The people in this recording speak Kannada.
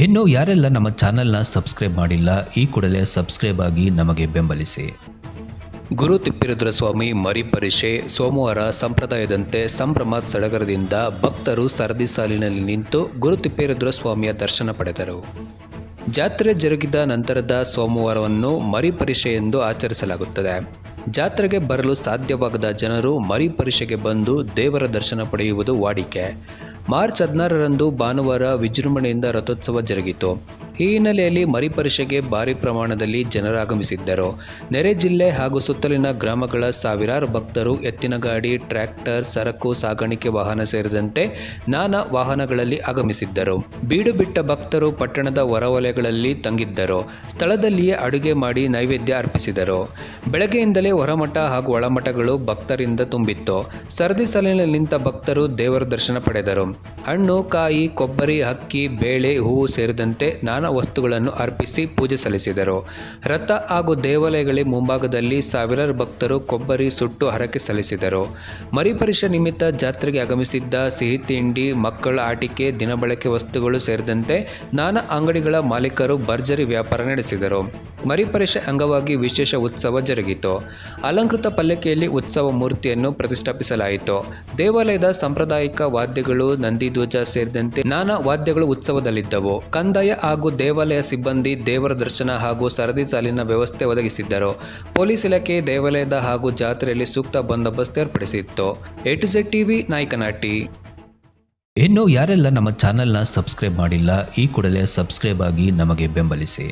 ಇನ್ನು ಯಾರೆಲ್ಲ ನಮ್ಮ ಚಾನೆಲ್ನ ಸಬ್ಸ್ಕ್ರೈಬ್ ಮಾಡಿಲ್ಲ, ಈ ಕೂಡಲೇ ಸಬ್ಸ್ಕ್ರೈಬ್ ಆಗಿ ನಮಗೆ ಬೆಂಬಲಿಸಿ. ಗುರು ತಿಪ್ಪಿರುದ್ರ ಸ್ವಾಮಿ ಮರಿಪರಿಷೆ ಸೋಮವಾರ ಸಂಪ್ರದಾಯದಂತೆ ಸಂಭ್ರಮ ಸಡಗರದಿಂದ ಭಕ್ತರು ಸರದಿ ಸಾಲಿನಲ್ಲಿ ನಿಂತು ಗುರು ಸ್ವಾಮಿಯ ದರ್ಶನ ಪಡೆದರು. ಜಾತ್ರೆ ಜರುಗಿದ ನಂತರದ ಸೋಮವಾರವನ್ನು ಮರಿಪರಿಷೆ ಎಂದು ಆಚರಿಸಲಾಗುತ್ತದೆ. ಜಾತ್ರೆಗೆ ಬರಲು ಸಾಧ್ಯವಾಗದ ಜನರು ಮರಿಪರಿಷೆಗೆ ಬಂದು ದೇವರ ದರ್ಶನ ಪಡೆಯುವುದು ವಾಡಿಕೆ. ಮಾರ್ಚ್ ಹದಿನಾರರಂದು ಭಾನುವಾರ ವಿಜೃಂಭಣೆಯಿಂದ ರಥೋತ್ಸವ ಜರುಗಿತು. ಈ ಹಿನ್ನೆಲೆಯಲ್ಲಿ ಮರಿಪರಿಷೆಗೆ ಭಾರಿ ಪ್ರಮಾಣದಲ್ಲಿ ಜನರಾಗಮಿಸಿದ್ದರು. ನೆರೆ ಜಿಲ್ಲೆ ಹಾಗೂ ಸುತ್ತಲಿನ ಗ್ರಾಮಗಳ ಸಾವಿರಾರು ಭಕ್ತರು ಎತ್ತಿನ ಗಾಡಿ, ಟ್ರ್ಯಾಕ್ಟರ್, ಸರಕು, ಸಾಗಾಣಿಕೆ ವಾಹನ ಸೇರಿದಂತೆ ನಾನಾ ವಾಹನಗಳಲ್ಲಿ ಆಗಮಿಸಿದ್ದರು. ಬೀಡು ಬಿಟ್ಟ ಭಕ್ತರು ಪಟ್ಟಣದ ಹೊರವಲಯಗಳಲ್ಲಿ ತಂಗಿದ್ದರು. ಸ್ಥಳದಲ್ಲಿಯೇ ಅಡುಗೆ ಮಾಡಿ ನೈವೇದ್ಯ ಅರ್ಪಿಸಿದರು. ಬೆಳಗ್ಗೆಯಿಂದಲೇ ಹೊರಮಠ ಹಾಗೂ ಒಳಮಠಗಳು ಭಕ್ತರಿಂದ ತುಂಬಿತ್ತು. ಸರದಿ ಸಾಲಿನಲ್ಲಿ ನಿಂತ ಭಕ್ತರು ದೇವರ ದರ್ಶನ ಪಡೆದರು. ಹಣ್ಣು, ಕಾಯಿ, ಕೊಬ್ಬರಿ, ಅಕ್ಕಿ, ಬೇಳೆ, ಹೂವು ಸೇರಿದಂತೆ ನಾನಾ ವಸ್ತುಗಳನ್ನು ಅರ್ಪಿಸಿ ಪೂಜೆ ಸಲ್ಲಿಸಿದರು. ರಥ ಹಾಗೂ ದೇವಾಲಯಗಳ ಮುಂಭಾಗದಲ್ಲಿ ಸಾವಿರಾರು ಭಕ್ತರು ಕೊಬ್ಬರಿ ಸುಟ್ಟು ಹರಕೆ ಸಲ್ಲಿಸಿದರು. ಮರಿಪರಿಷ ನಿಮಿತ್ತ ಜಾತ್ರೆಗೆ ಆಗಮಿಸಿದ್ದ ಸಿಹಿ ತಿಂಡಿ, ಮಕ್ಕಳ ಆಟಿಕೆ, ದಿನಬಳಕೆ ವಸ್ತುಗಳು ಸೇರಿದಂತೆ ನಾನಾ ಅಂಗಡಿಗಳ ಮಾಲೀಕರು ಭರ್ಜರಿ ವ್ಯಾಪಾರ ನಡೆಸಿದರು. ಮರಿಪರಿಷ ಅಂಗವಾಗಿ ವಿಶೇಷ ಉತ್ಸವ ಜರುಗಿತು. ಅಲಂಕೃತ ಪಲ್ಲಕ್ಕಿಯಲ್ಲಿ ಉತ್ಸವ ಮೂರ್ತಿಯನ್ನು ಪ್ರತಿಷ್ಠಾಪಿಸಲಾಯಿತು. ದೇವಾಲಯದ ಸಾಂಪ್ರದಾಯಿಕ ವಾದ್ಯಗಳು, ನಂದಿಧ್ವಜ ಸೇರಿದಂತೆ ನಾನಾ ವಾದ್ಯಗಳು ಉತ್ಸವದಲ್ಲಿದ್ದವು. ಕಂದಾಯ ಹಾಗೂ ದೇವಾಲಯ ಸಿಬ್ಬಂದಿ ದೇವರ ದರ್ಶನ ಹಾಗೂ ಸರದಿ ಸಾಲಿನ ವ್ಯವಸ್ಥೆ ಒದಗಿಸಿದ್ದರು. ಪೊಲೀಸ್ ಇಲಾಖೆ ದೇವಾಲಯದ ಹಾಗೂ ಜಾತ್ರೆಯಲ್ಲಿ ಸೂಕ್ತ ಬಂದೋಬಸ್ತ್ ಏರ್ಪಡಿಸಿತ್ತು. ಎ ಟು ಝೆಡ್ ಟಿವಿ ನಾಯಕನಾಟಿ ಇನ್ನು ಯಾರೆಲ್ಲ ನಮ್ಮ ಚಾನೆಲ್ನ ಸಬ್ಸ್ಕ್ರೈಬ್ ಮಾಡಿಲ್ಲ, ಈ ಕೂಡಲೇ ಸಬ್ಸ್ಕ್ರೈಬ್ ಆಗಿ ನಮಗೆ ಬೆಂಬಲಿಸಿ.